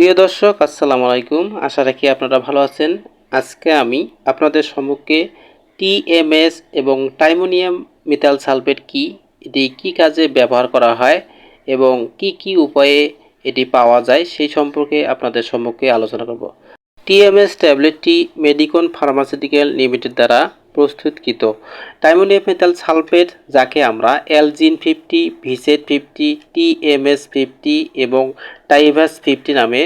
প্রিয় দর্শক, আসসালামু আলাইকুম। আশা রাখি আপনারা ভালো আছেন। আজকে আমি আপনাদের সম্মুখে টিএমএস এবং টাইমোনিয়াম মিথাল সালফেট কি, এটি কি কাজে ব্যবহার করা হয় এবং কি কি উপায়ে এটি পাওয়া যায়, সেই সম্পর্কে আপনাদের সম্মুখে আলোচনা করব। টিএমএস ট্যাবলেটটি মেডিকন ফার্মাসিউটিক্যাল লিমিটেড দ্বারা প্রস্তুতকৃত। টাইমোনিয়াম মেটাল সালফেট, যাকে আমরা এলজিন ফিফটি, ভিসেট ফিফটি, টিএমএস ফিফটি এবং টাইভাস ফিফটি নামে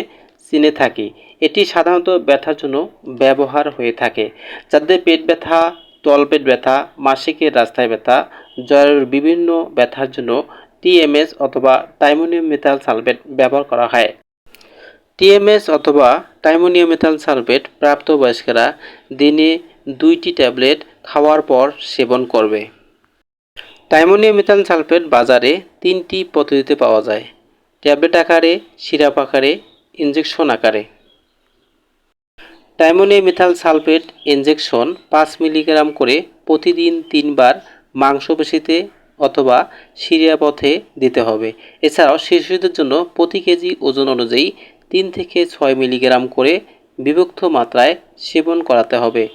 চিনে থাকি। এটি সাধারণত ব্যথার জন্য ব্যবহার হয়ে থাকে। যাদের পেট ব্যথা তলপেট ব্যথা, মাসিকের রাস্তায় ব্যথা, জ্বরের বিভিন্ন ব্যথার জন্য টিএমএস অথবা টাইমোনিয়াম মেটাল সালফেট ব্যবহার করা হয়। টিএমএস অথবা টাইমোনিয়াম মেথাল সালফেট প্রাপ্তবয়স্করা দিনে দুইটি ট্যাবলেট খাওয়ার পর সেবন করবে। টাইমোনিয়াম মেথাল সালফেট বাজারে তিনটি পদ্ধতিতে পাওয়া যায়। ট্যাবলেট আকারে, সিরাপ আকারে, ইনজেকশন আকারে। টাইমোনিয়াম মেথাল সালফেট ইনজেকশন পাঁচ মিলিগ্রাম করে প্রতিদিন তিনবার মাংসপেশিতে অথবা সিরিয়া পথে দিতে হবে। এছাড়াও শিশুদের জন্য প্রতি কেজি ওজন অনুযায়ী তিন থেকে ছয় মিলিগ্রাম করে বিভক্ত মাত্রায় সেবন করাতে হবে।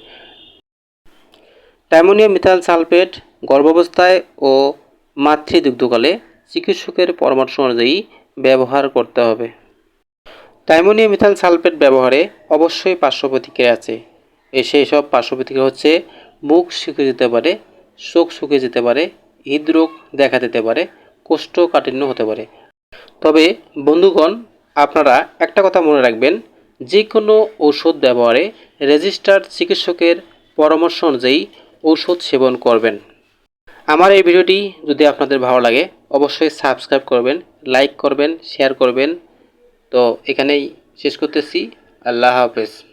টাইমোনিয়াম মিথাইল সালফেট গর্ভাবস্থায় ও মাতৃদুগ্ধকালে চিকিৎসকের পরামর্শ অনুযায়ী ব্যবহার করতে হবে। টাইমোনিয়াম মিথাইল সালফেট ব্যবহারে অবশ্যই পার্শ্ব প্রতিক্রিয়া আছে। সেই সব পার্শ্ব প্রতিক্রিয়া হচ্ছে, মুখ শুকিয়ে যেতে পারে, চোখ শুকিয়ে যেতে পারে, হৃদরোগ দেখা দিতে পারে, কোষ্ঠকাঠিন্য হতে পারে। তবে বন্ধুগণ, আপনারা একটা কথা মনে রাখবেন যে কোনো ঔষধ ব্যবহারে রেজিস্টার্ড চিকিৎসকের পরামর্শ অনুযায়ী ঔষধ সেবন করবেন। আমার এই ভিডিওটি যদি আপনাদের ভালো লাগে, অবশ্যই সাবস্ক্রাইব করবেন, লাইক করবেন, শেয়ার করবেন। তো এখানেই শেষ করতেছি। আল্লাহ হাফেজ।